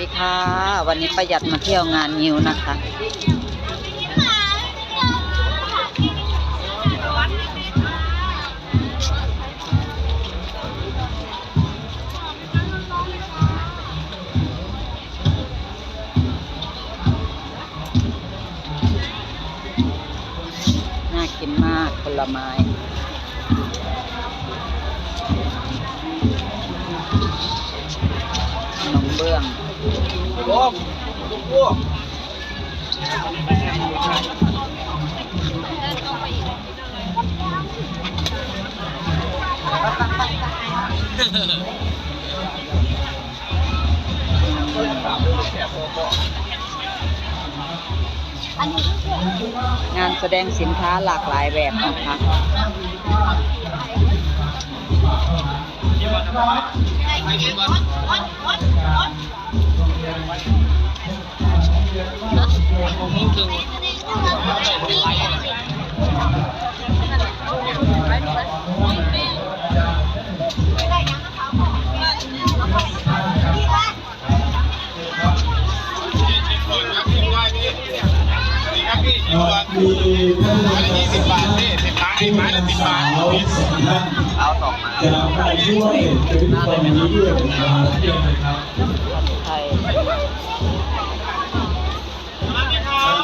ดีค่ะ วันนี้ประหยัดมาเที่ยวงานงิ้วนะคะ น่ากินมากผลไม้ขนมเบื้อง งานแสดงสินค้าหลากหลายแบบนะคะ สาทเอาสองท่านเอาสองมาจะไปช่วยเป็นพิธีกรวันนี้ด้วยนะครับเที่ยวนะครับไทย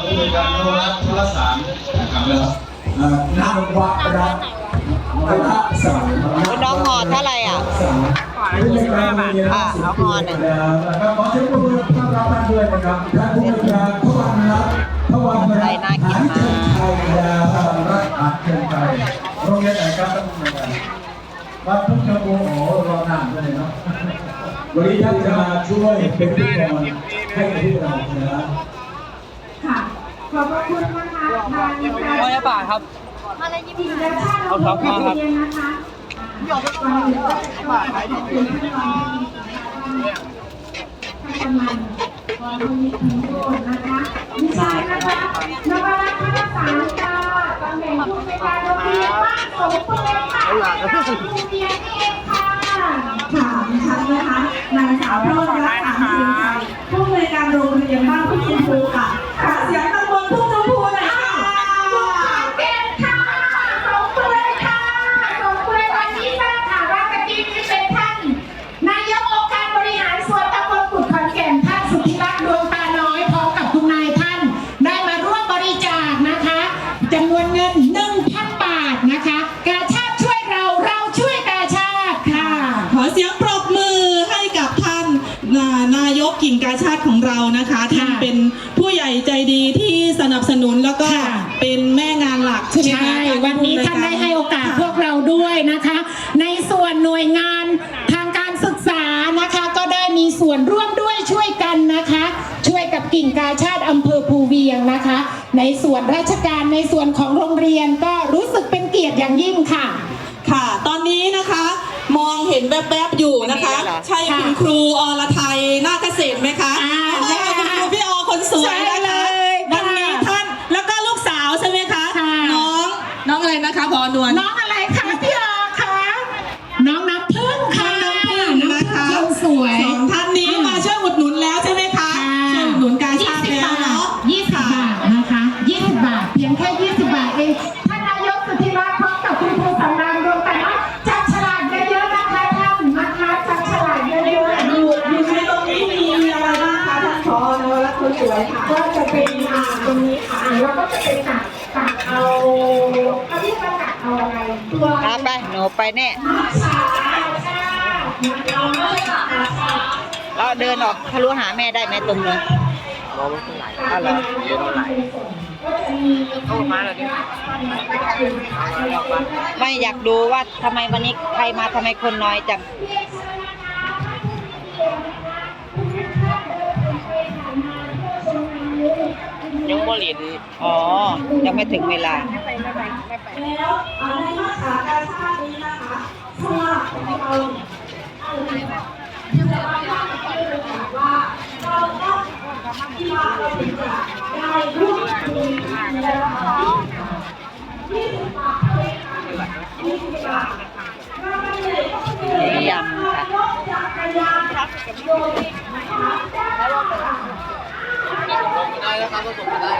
ผู้ในการโทรโทรสารนะครับแล้วเอ่อนักวัดรัฐวัฒนศาสตร์น้องห่อเท่าไหร่อะผู้ในการโรงเรียนอะเอาห่อหนึ่งนะครับขอเชิญผู้บริหารต้อนรับท่านด้วยนะครับท่านผู้บริหารทวันรัตน์ทวันรัตน์อะไรน่ากินมากไทยยารัฐอาเชียงไทย โรงเรียนไหนครับท่านผู้บริหารวัดทุ่งชมพูโอ้รอนานด้วยเนาะวันนี้ท่านจะมาช่วยเป็นพิธีกรให้กับพวกเรานะครับค่ะขอบพระคุณนะคะทางการร้อยบาครับทีมและชาติเอาสองข้อครับเรียนนะคะก่อนอื่นก็จะขอขอบคุณท่านรองท่านกำนันขอคุณมิตรถึงโคนนะคะดิฉันนะคะนวรัตน์พัฒสารค่ะตำแหน่งผู้ในวยการโรงเรียน บ้านสมเด็จค่ะโรงเรียนนี่เองค่ะค่ะดิฉันนะคะนางสาวพรรัตน์สารเชียงไทยผู้อำนวยการโรงเรียนบ้านทุ่งชมพูค่ะ สียงปรบมือให้กับท่านนานายกกิ่งกาชาติของเรานะคะท่านเป็นผู้ใหญ่ใจดีที่สนับสนุนแล้วก็ค่ะเป็นแม่งานหลักใช่ไหมคะใช่วันนี้ท่านได้ให้โอกาสพวกเราด้วยนะคะ ในส่วนหน่วยงานทางการศึกษานะคะ ก็ได้มีส่วนร่วมด้วยช่วยกันนะคะ ช่วยกับกิ่งกาชาติอำเภอภูเวียงนะคะ ในส่วนราชการในส่วนของโรงเรียนก็รู้สึกเป็นเกียรติอย่างยิ่งค่ะค่ะตอนนี้นะคะมองเห็นแวบๆอยู่นะคะไม่มีแล้วเหรอใช่คุณครูอรไทยนาฏเกษตรไหมคะอ่าใช่คุณครูพี่ออคนสวยใช่นะเลคะยค่ะวันนี้ท่านแล้วก็ลูกสาวใช่ไหมคะค่ะ น้องน้องอะไรนะคะพอนวล น้องอะไรคะพี่ออคะน้องน้ำพึ่งค่ะน้องพึ่งนะคะน้องพึ่งสวย สองท่านนี้มาช่วยอุดหนุนแล้วใช่ไหมคะช่วยอุดหนุนกาชาติ20แล้วบาทเนาะ20บาทนะคะ20บาท เพียงแค่20บาทเอง คนสวยค่ะก็จะเป็นอ่าตรงนี้ค่ะอ่าแล้วก็จะเป็นตักตักเอาเขาเรียกว่าตักเอาอะไรตัว ตามไปหนูไปแน่ชาชาเอาเลยค่ะชาเราเดินออกทะลุหาแม่ได้ไหมตรงนี้มองมันไหลอ้าวเหรอเยอะมันไหลเข้ามาแล้วดิไม่อยากดูว่าทำไมวันนี้ใครมาทำไมคนน้อยจัง ลินอ๋อ ยังไม่ถึงเวลาแล้วในมาตรการชาตินี้นะคะสำหรับเราว่าเราต้องที่ว่าเราถึงจะได้ร่วมมือกันนะคะยี่สิบบาทเลยค่ะยี่สิบบาทยำค่ะ รถจักรยานโดย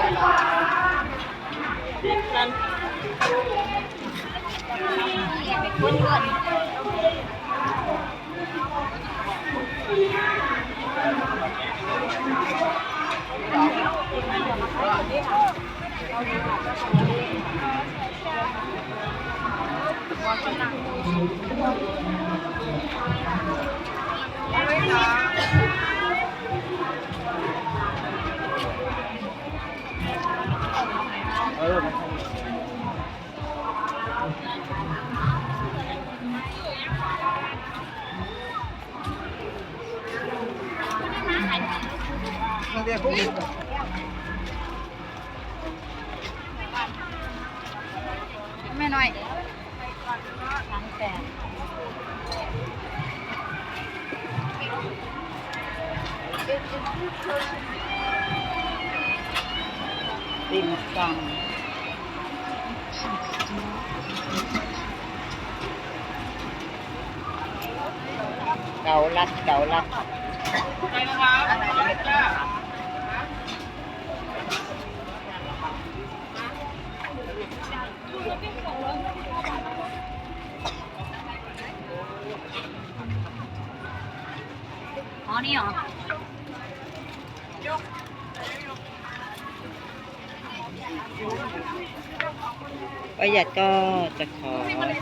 นะคะได้ค่ะได้แล้วครับก็ส่งมาได้ แล้วครับไม่น้อยทั้งแปดติ่มซำเกาลัดเกาลัดอ๋ อนี่เหรอประหยัดก็จะขอ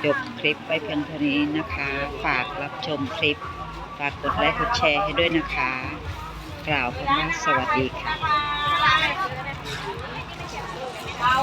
จบคลิปไปเพียงเท่านี้นะคะ ฝากรับชมคลิป ฝากกดไลค์กดแชร์ให้ด้วยนะคะ กล่าวคำว่าสวัสดีค่ะ